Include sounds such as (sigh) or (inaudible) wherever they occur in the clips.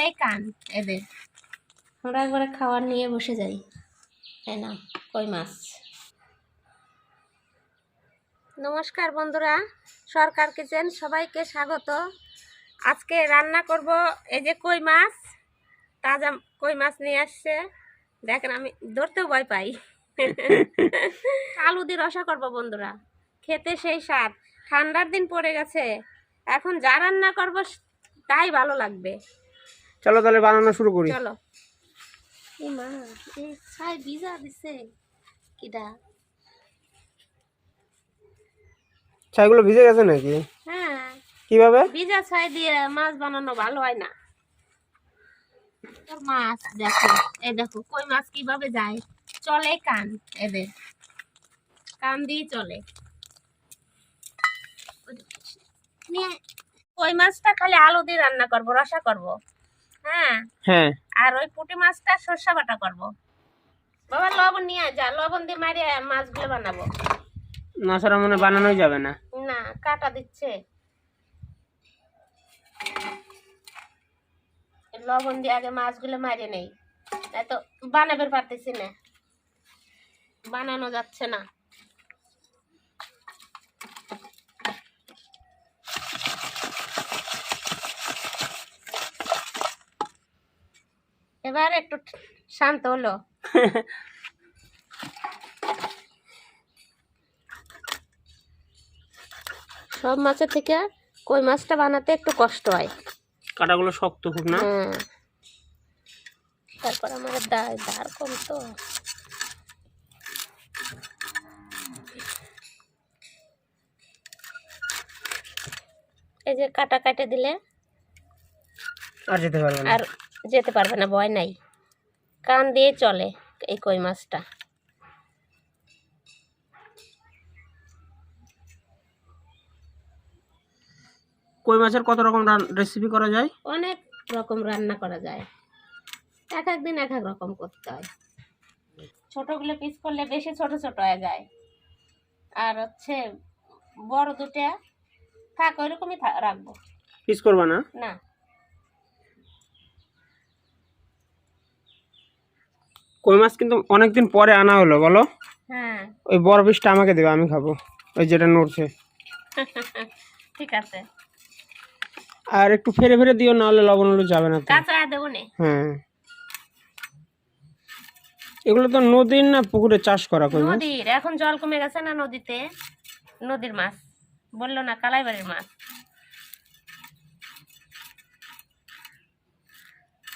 চলেই কান, এদের। আমরা একবারে খাবার নিয়ে বসে যাই। তাই না? কই মাছ? নমস্কার বন্ধুরা, সরকার কিচেন সবাইকে স্বাগত। আজকে রান্না করব এই যে কই মাছ, তাজা কই মাছ নিয়ে আসছে। দেখেন আমি ধরতেও ভয় পাই। আলু দিয়ে রসা করব বন্ধুরা। খেতে সেই স্বাদ। ঠান্ডার দিন পড়ে গেছে। এখন যা রান্না করব, তাই ভালো লাগবে। চলো তাহলে বানানো শুরু করি। চলো। মা এই ছাই ভিজা দিছে। কিডা? ছাইগুলো ভিজে গেছে নাকি? হ্যাঁ। কীভাবে? ভিজা ছাই দিয়ে মাছ বানানো ভালো হয় না। মাছ দেখো এই দেখো কই মাছ কীভাবে যায়? চলে কান এদের কান দিয়ে চলে। কই মাছটা খালি আলু দিয়ে রান্না করব রসা করব। হ্যাঁ। হ্যাঁ। আর ওই পুঁটি মাছটা সর্ষা বাটা করব। বাবা লবণ নিয়ে যা লবণ দিয়ে মারিয়ে মাছগুলো বানাবো। না মনে বানানোই যাবে না। না কাটা দিচ্ছে। লবণ দিয়ে আগে মাছগুলো মারিয়ে নেই। তাই তো বানাবে পারতেছি না। বানানো যাচ্ছে না। এবার একটু শান্ত হলো। সব মাছের থেকে কই মাছটা বানাতে একটু কষ্ট হয়। কাটাগুলো শক্ত খুব না। হ্যাঁ। তারপর আমার দায় ধার কম তো এই যে কাটা কাটে দিলে। আর যেতে পারবে না। আর যেতে পারবে না ভয় নাই। কান দিয়ে চলে এই কই মাছটা। কই মাছের কত রকম রেসিপি করা যায়? অনেক রকম রান্না করা যায়। এক এক দিন এক এক রকম করতে হয়। ছোটগুলো পিস করলে বেশি ছোট ছোট হয়ে যায়। আর হচ্ছে বড় দুটা থাক ওইরকমই রাখব। পিস করবা না? না। কই মাছ কিন্তু অনেকদিন পরে আনা হলো বলো? হ্যাঁ। ওই বড় পিসটা আমাকে দেবে আমি খাব। ওই যেটা নড়ছে। (laughs) ঠিক আছে। আর একটু ফেরে ফেরে দিও নাহলে লবণ হলে যাবে না কাঁচা দেবো নে। হ্যাঁ। এগুলো তো নদীর না পুকুরে চাষ করা কই নদীর এখন জল কমে গেছে না নদীতে? নদীর মাছ। বলল না কালাইবাড়ির মাছ।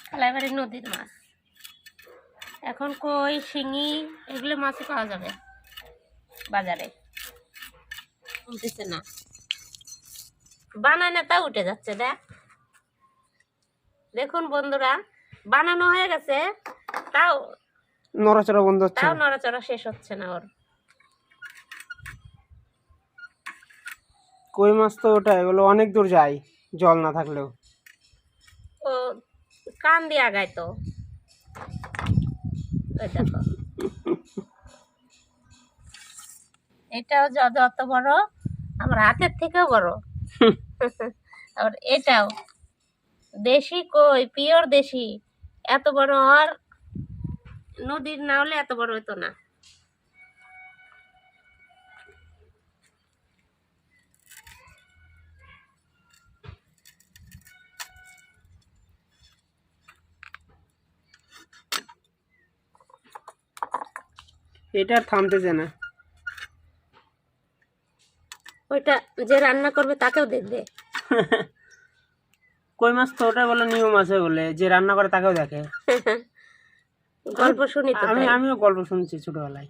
কালাইবাড়ির নদীর মাছ। এখন কই শিঙি এগুলো মাছই পাওয়া যাবে বাজারে। উঠতেছে না। বানায় না তা উঠে যাচ্ছে দেখ। দেখুন বন্ধুরা বানানো হয়ে গেছে তাও নড়াচড়া বন্ধ হচ্ছে তাও নড়াচড়া শেষ হচ্ছে না ওর। কই মাছ তো ওটা এগুলো অনেক দূর যায় জল না থাকলেও। ও কান দিয়ে আগায় তো। দেখো। এটাও যত বড়, আমার হাতের থেকেও বড়। আর এটাও। দেশি কই? পিওর দেশি। এত বড় আর নদীর না হলে এত বড় হতো না। এটা আর থামতেছে না। ওইটা যে রান্না করবে তাকেও দেখবে (laughs) কই মাছ তো ওটা বলে নিয়ম আছে বলে যে রান্না করে তাকেও দেখে। (laughs) গল্প শুনি তো আমি আমিও গল্প শুনছি ছোটবেলায়।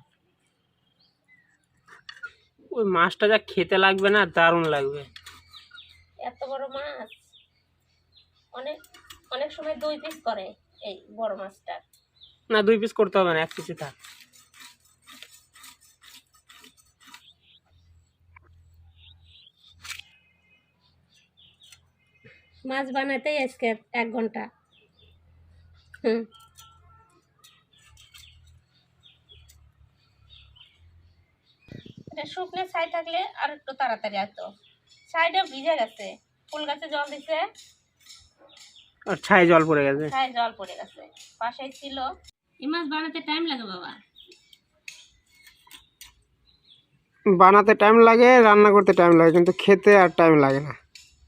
ওই মাছটা যা খেতে লাগবে না দারুণ লাগবে। এত বড় মাছ? অনেক অনেক সময় দুই পিস করে এই বড় মাছটা। না দুই পিস করতে হবে না এক পিসে থাক। মাছ বানাতেই আজকে এক ঘণ্টা। হুম। এটা শুকনো ছাই থাকলে আর একটু তাড়াতাড়ি আসতো ছাইটা ভিজে গেছে। ফুল গাছে জল দিছে। আর ছায় জল পড়ে গেছে। ছায় জল পড়ে গেছে। পাশেই ছিল। এই মাছ বানাতে টাইম লাগে বাবা। বানাতে টাইম লাগে রান্না করতে টাইম লাগে কিন্তু খেতে আর টাইম লাগে না।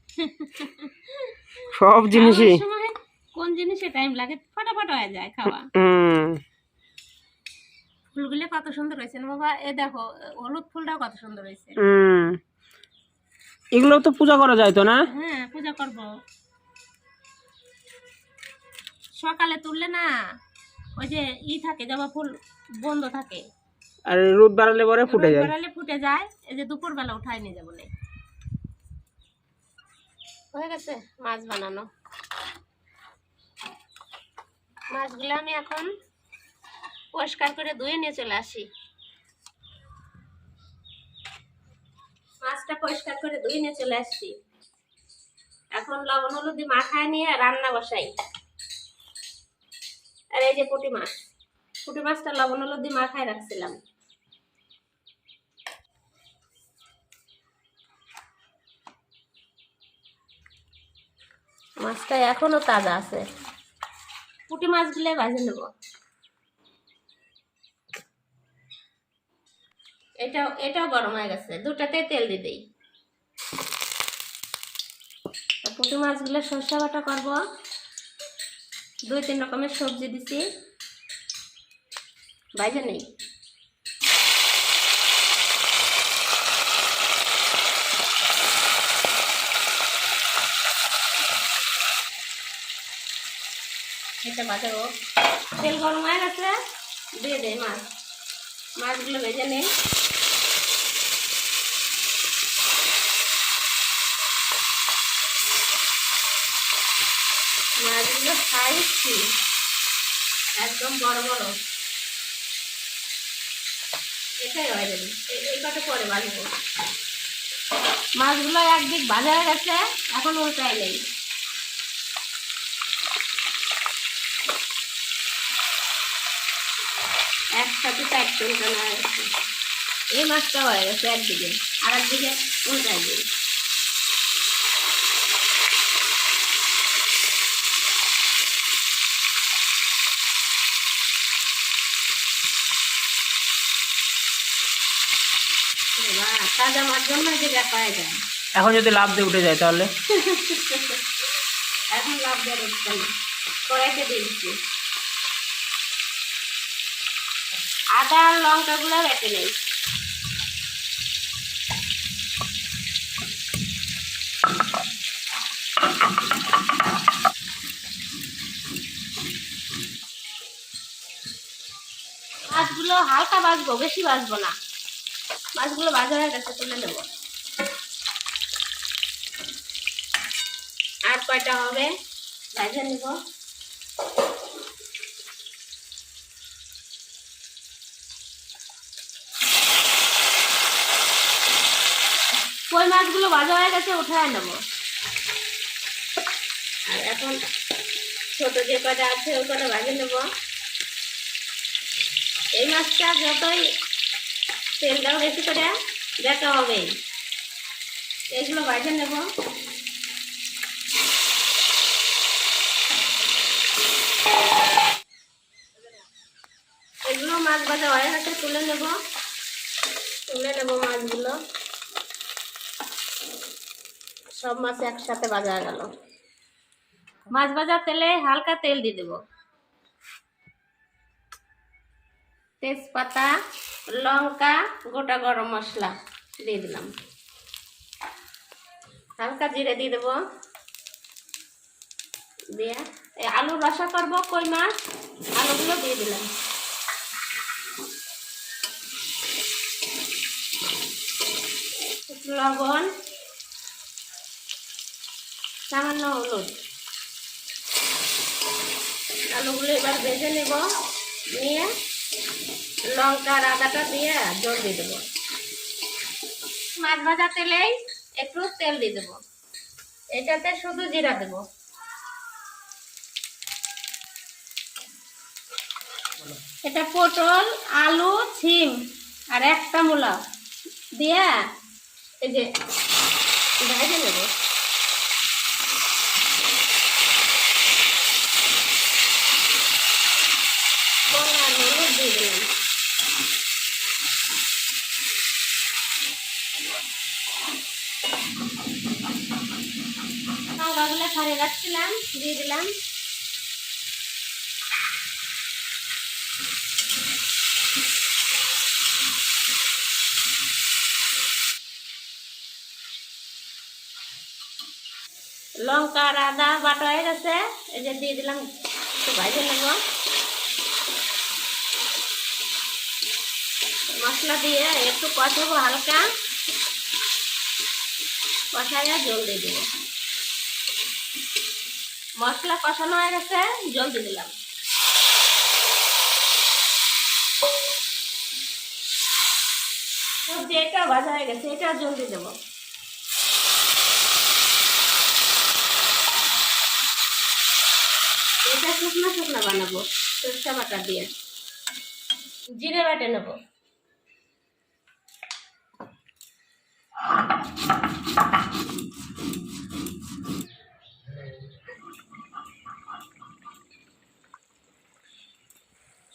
(laughs) সব জিনিসই। কোন জিনিসে টাইম লাগে? ফটাফট হয়ে যায় খাওয়া। ফুলগুলো কত সুন্দর হয়েছে বাবা? এ দেখো হলুদ ফুলটাও কত সুন্দর হয়েছে। এগুলো তো পূজা করা যায় তো না? হ্যাঁ পূজা করব। সকালে তুললে না ওই যে ই থাকে জবা ফুল বন্ধ থাকে। আর রোদ বাড়ালে পরে ফুটে যায়। বেড়ালে ফুটে যায় এই যে দুপুর বেলা উঠাই নিয়ে যাব নে। হয়ে গেছে মাছ বানানো। মাছগুলো আমি এখন পরিষ্কার করে ধুয়ে নিয়ে চলে আসি। মাছটা পরিষ্কার করে ধুয়ে নিয়ে চলে আসছি। এখন লবণ হলুদ মাখায় নিয়ে রান্না বসাই। আর এই যে পুঁটি মাছ, পুঁটি মাছটা লবণ হলুদ মাখায় রাখছিলাম। মাছটা এখনও তাজা আছে। পুঁটি মাছগুলো ভাজে নেব। এটাও এটাও গরম হয়ে গেছে। দুটাতে তেল দিয়ে দিই। পুঁটি মাছগুলো সর্ষে বাটা করব। দুই, তিন রকমের সবজি দিছি। ভাজে নেই। এটা বাজাবো তেল গরম হয়ে গেছে, দিয়ে দে মাছ। মাছগুলো ভেজে নেই মাছগুলো খাইছি। একদম বড় বড়। এটাই হয়ে যাবে। এই কটা পরে বাজবো মাছগুলো একদিক হয়ে গেছে, এখন উল্টাই নেই। এই মাছটা হয়ে গেছে একদিকে আর একদিকে। উল্টাই দিই তাজা মাছ জন্য যায় এখন যদি লাভ দিয়ে উঠে যায় তাহলে? (laughs) এখন লাভ দেওয়ার উঠছে না কড়াইতে দিয়ে দিচ্ছি। আদা আর লঙ্কাগুলো বেটে নেই। মাছগুলো হালকা ভাজবো, বেশি ভাজবো না। মাছগুলো ভাজা হয়ে গেছে, তুলে নেব। আর কয়টা হবে? ভাজা নেব কই মাছগুলো ভাজা হয়ে গেছে, উঠায় নেব। আর এখন ছোট যে কটা আছে, ওই কটা ভাজে নেব। এই মাছটা যতই তেল বেশি করে দেখা হবে। এগুলো ভাজে নেব। এগুলো মাছ ভাজা হয়ে গেছে, তুলে নেব। তুলে নেব মাছগুলো। সব মাছ একসাথে ভাজা গেল। মাছ ভাজা তেলে হালকা তেল দিয়ে দেব। তেজপাতা, লঙ্কা, গোটা গরম মশলা দিয়ে দিলাম। হালকা জিরে দিয়ে দেবো। দিয়ে এই আলু রসা করব, কই মাছ? আলুগুলো দিয়ে দিলাম। লবণ সামান্য হলুদ। আলুগুলো এবার ভেজে নেব, নিয়ে লঙ্কা আর আদাটা দিয়ে জল দিয়ে দেবো। মাছ ভাজা তেলেই একটু তেল দিয়ে দেবো। এটাতে শুধু জিরা দেবো। এটা পটল, আলু, ছিম আর একটা মূলা দিয়ে এই যে ভেজে নেব। ছাড়িয়ে রাখছিলাম, দিয়ে দিলাম। লঙ্কা আর আদা বাটা হয়ে গেছে। এই যে দিয়ে দিলাম একটু ভাজে নেব। মশলা দিয়ে একটু কষাবো হালকা। কষাইয়া জল দিয়ে দেবো। মশলা কষানো হয়ে গেছে, জল দিয়ে দিলাম। এটা ভাজা হয়ে গেছে, এটা জল দিয়ে দেবো। এটা শুকনো শুকনো বানাবো, সরষা বাটা দিয়ে। জিরে বাটে নেব।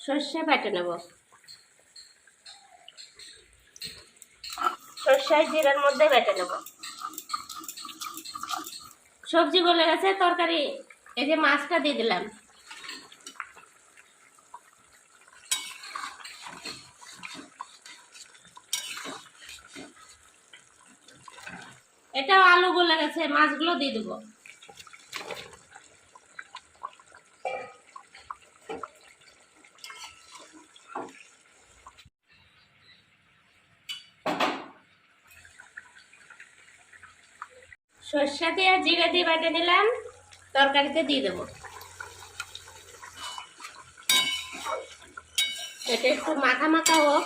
সর্ষে বেটে নেব। সর্ষে জিরার মধ্যে বেটে নেব। সবজি গলে গেছে, তরকারি, এই যে মাছটা দিয়ে দিলাম। এটাও আলু গলে গেছে, মাছগুলো দিয়ে দেবো। সর্ষে দিয়ে জিরে দিয়ে বেটে নিলাম। তরকারিতে দিয়ে দেবো। এটা একটু মাখা মাখা হোক।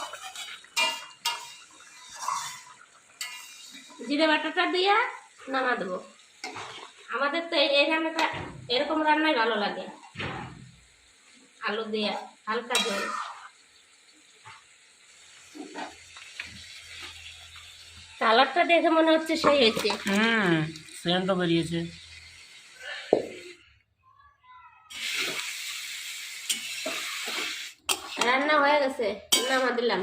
জিরে বাটাটা দিয়ে নামা দেবো। আমাদের তো এই রান্নাটা এরকম রান্নাই ভালো লাগে। আলু দিয়ে হালকা ঝোল কালারটা দেখে মনে হচ্ছে সেই হয়েছে। হুম সেন্টও বেরিয়েছে। রান্না হয়ে গেছে নামা দিলাম।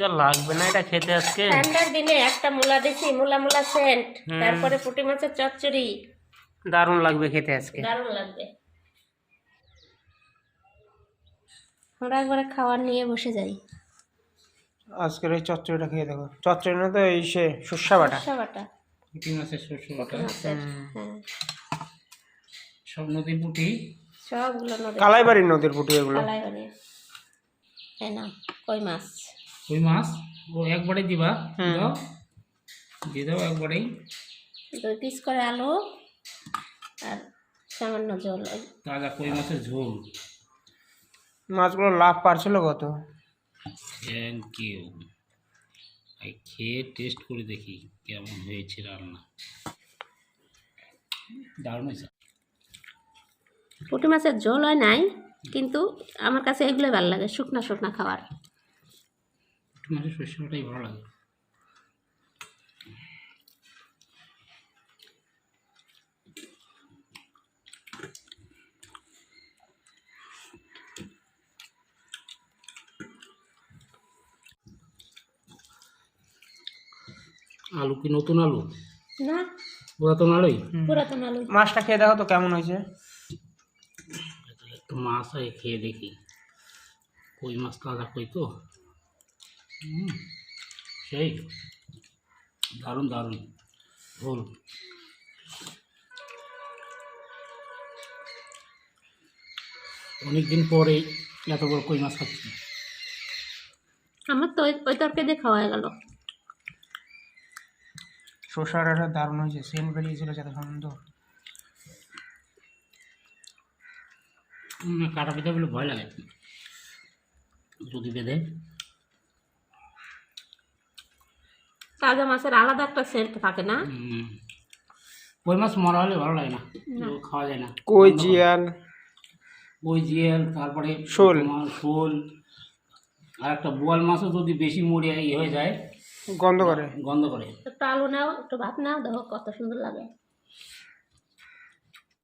যা লাগবে না এটা খেতে আজকে। ঠান্ডার দিনে একটা মূলা দিছি মূলা মূলা সেন্ট তারপরে পুঁটি মাছের চচ্চড়ি। দারুণ লাগবে খেতে আজকে। দারুণ লাগবে। আমরা একবারে খাবার নিয়ে বসে যাই। আজকের এই চচ্চড়িটা খেয়ে দেখো। চচ্চড়ি না তো এই সে সর্ষা বাটা। সর্ষে বাটা। পুঁটি মাছের শস্য বাটা হ্যাঁ। সব নদী পুঁটি। সবগুলো নদী কালাইবাড়ির নদীর পুটি এগুলো। কালাই বানিয়ে তাই না কই মাছ? ওই মাছ? ও একবারে দিবা। দাও। দিয়ে দাও একবারেই। দুই পিস করে আলু আর সামান্য জল। ওই তাজা কই মাছের ঝোল। মাছগুলো লাভ পারছিল কত? থ্যাংক ইউ খেয়ে টেস্ট করে দেখি কেমন হয়েছে রান্না। দারুণ হয়েছে। পুঁটি মাছের জল হয় নাই কিন্তু আমার কাছে এগুলোই ভালো লাগে শুকনা শুকনা খাবার। পুঁটি মাছের শস্যটাই ভালো লাগে। আলু কি নতুন আলু? না। পুরাতন আলুই? পুরাতন আলু। মাছটা খেয়ে দেখো তো কেমন হয়েছে। একটু মাছ আগে খেয়ে দেখি। কই মাছ তাজা কই তো? সেই দারুণ দারুণ ভুল। অনেক দিন পরে এত বড় কই মাছ খাচ্ছি। আমার তো ওই তরকারি দিয়ে খাওয়া হয়ে গেল। সর্ষাটা দারুণ হয়েছে। সেন্ট বেরিয়েছিল যাতে সুন্দর কাটা পিঠা বলে ভয় লাগে। যদি বেঁধে। তাজা মাছের আলাদা একটা সেন্ট থাকে না? কই মাছ মরা হলে ভালো লাগে না। খাওয়া যায় না। কই জিয়াল? ওই জিয়াল তারপরে শোল। শোল আর একটা বোয়াল মাছও যদি বেশি মরে ইয়ে হয়ে যায় গন্ধ করে। গন্ধ করে। একটু আলু নাও একটু ভাত নাও দেখো কত সুন্দর লাগে।